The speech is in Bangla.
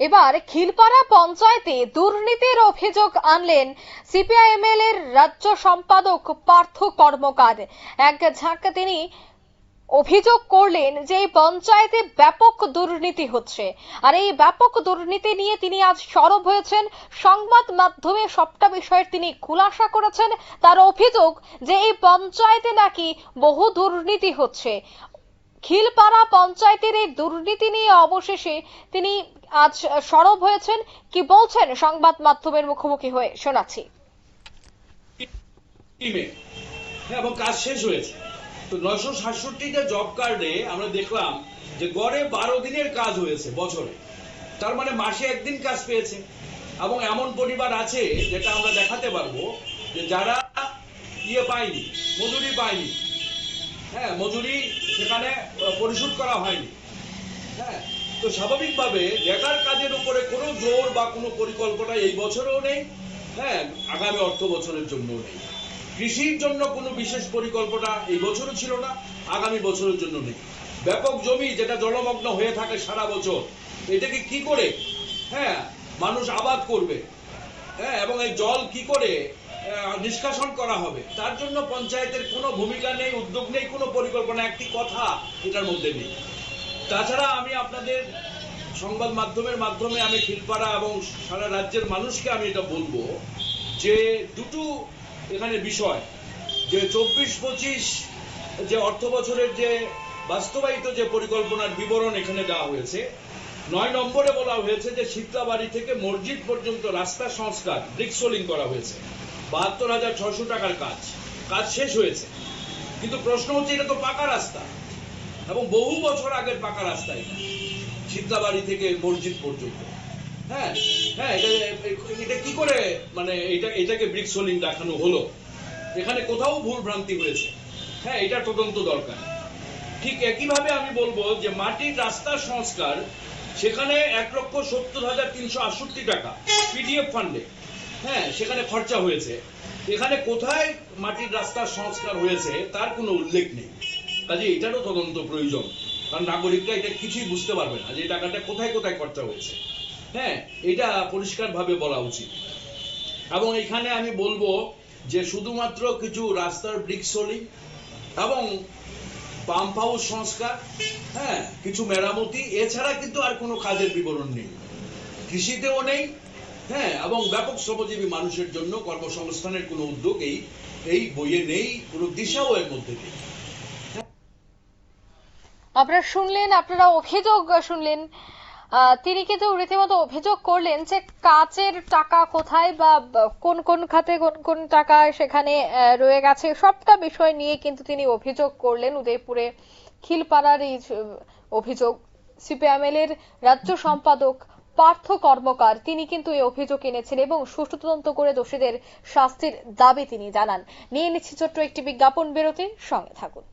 এবার খিলপাড়া পঞ্চায়েতে দুর্নীতির অভিযোগ আনলেন সিপিআইএমএল এর রাজ্য সম্পাদক পার্থ কর্মকার। এক ঝাঁক তিনি অভিযোগ করলেন যে এই পঞ্চায়েতে ব্যাপক দুর্নীতি হচ্ছে। আর এই ব্যাপক দুর্নীতি নিয়ে তিনি আজ সরব হয়েছেন। সংবাদ মাধ্যমে সবটা বিষয়ের তিনি খুলাসা করেছেন। তার অভিযোগ যে এই পঞ্চায়েতে নাকি বহু দুর্নীতি হচ্ছে। খিলপাড়া পঞ্চায়েতের এই দুর্নীতি নিয়ে অবশেষে তিনি আজ সরব হয়েছেন। কি বলছেন সংবাদ মাধ্যমের মুখোমুখি হয়ে? শোনাচ্ছি। হ্যাঁ এবং কাজ শেষ হয়েছে। তো নয়শো সাতষট্টিটা জব কার্ডে আমরা দেখলাম যে গড়ে বারো দিনের কাজ হয়েছে বছরে। তার মানে মাসে একদিন কাজ পেয়েছে। এবং এমন পরিবার আছে যেটা আমরা দেখাতে পারব যে যারা ইয়ে পায়নি, মজুরি পায়নি হ্যাঁ মজুরি সেখানে পরিশোধ করা হয়নি। হ্যাঁ তো স্বাভাবিকভাবে বেকার কাজের উপরে কোনো জোর বা কোনো পরিকল্পনা এই বছরেও নেই হ্যাঁ আগামী অর্থ বছরের জন্যও নেই। কৃষির জন্য কোনো বিশেষ পরিকল্পনা এই বছরও ছিল না, আগামী বছরের জন্য নেই। ব্যাপক জমি যেটা জলমগ্ন হয়ে থাকে সারা বছর, এটাকে কি করে হ্যাঁ মানুষ আবাদ করবে? হ্যাঁ এবং এই জল কি করে নিষ্কাশন করা হবে। তার জন্য পঞ্চায়েতের কোনো ভূমিকা নেই, উদ্যোগ নেই, কোনো পরিকল্পনা, একটি কথা এটার মধ্যে নেই। তাছাড়া আমি আপনাদের সংবাদ মাধ্যমের মাধ্যমে আমি খিলপাড়া এবং সারা রাজ্যের মানুষকে আমি এটা বলব যে দুটো এখানে বিষয়, যে চব্বিশ পঁচিশ যে অর্থ বছরের যে বাস্তবায়িত যে পরিকল্পনার বিবরণ এখানে দেওয়া হয়েছে, নয় নম্বরে বলা হয়েছে যে শীতলাবাড়ি থেকে মসজিদ পর্যন্ত রাস্তা সংস্কার ব্রিক্সোলিং করা হয়েছে। বাহাত্তর হাজার ছশো টাকার কাজ। কাজ শেষ হয়েছে। কিন্তু প্রশ্ন হচ্ছে, এটা তো পাকা রাস্তা। এবং বহু বছর আগের পাকা রাস্তা এটা শীতলাবাড়ি থেকে মসজিদ পর্যন্ত। হ্যাঁ হ্যাঁ এটা এটা কি করে মানে এটা, এটাকে দেখানো হলো? এখানে কোথাও ভুল ভ্রান্তি হয়েছে। হ্যাঁ এটা তদন্ত দরকার। ঠিক একইভাবে আমি বলব যে, মাটির রাস্তার সংস্কার, সেখানে এক লক্ষ সত্তর হাজার তিনশো আটষট্টি টাকা পিডিএফ ফান্ডে হ্যাঁ সেখানে খরচা হয়েছে। এখানে কোথায় মাটির রাস্তার সংস্কার হয়েছে, তার কোনো উল্লেখ নেই। কাজে এটারও তদন্ত প্রয়োজন। কারণ নাগরিকরা এটা কিছুই বুঝতে পারবে না যে টাকাটা কোথায় কোথায় খরচা হয়েছে। হ্যাঁ এটা পরিষ্কারভাবে বলা উচিত। এবং এখানে আমি বলব যে শুধুমাত্র কিছু রাস্তার ব্রিক সোলিং এবং পাম্প হাউস সংস্কার হ্যাঁ কিছু মেরামতি, এছাড়া কিন্তু আর কোনো কাজের বিবরণ নেই। কৃষিতেও নেই হ্যাঁ এবং ব্যাপক শ্রমজীবী মানুষের জন্য কর্মসংস্থানের কোনো উদ্যোগ এই বইয়ে নেই, কোনো দিশাও এর মধ্যে নেই। আপনারা শুনলেন, আপনারা অভিযোগ শুনলেন তিনি কিন্তু রীতিমতো অভিযোগ করলেন যে কাজের টাকা কোথায় বা কোন কোন খাতে কোন কোন টাকা সেখানে রয়ে গেছে, সবটা বিষয় নিয়ে কিন্তু তিনি অভিযোগ করলেন উদয়পুরে খিলপাড়ার এই অভিযোগ। সিপিএমএল এর রাজ্য সম্পাদক পার্থ কর্মকার। তিনি কিন্তু এই অভিযোগ এনেছেন এবং সুষ্ঠু তদন্ত করে দোষীদের শাস্তির দাবি তিনি জানান। নিয়ে নিচ্ছি ছোট্ট একটি বিজ্ঞাপন বিরতি সঙ্গে থাকুন।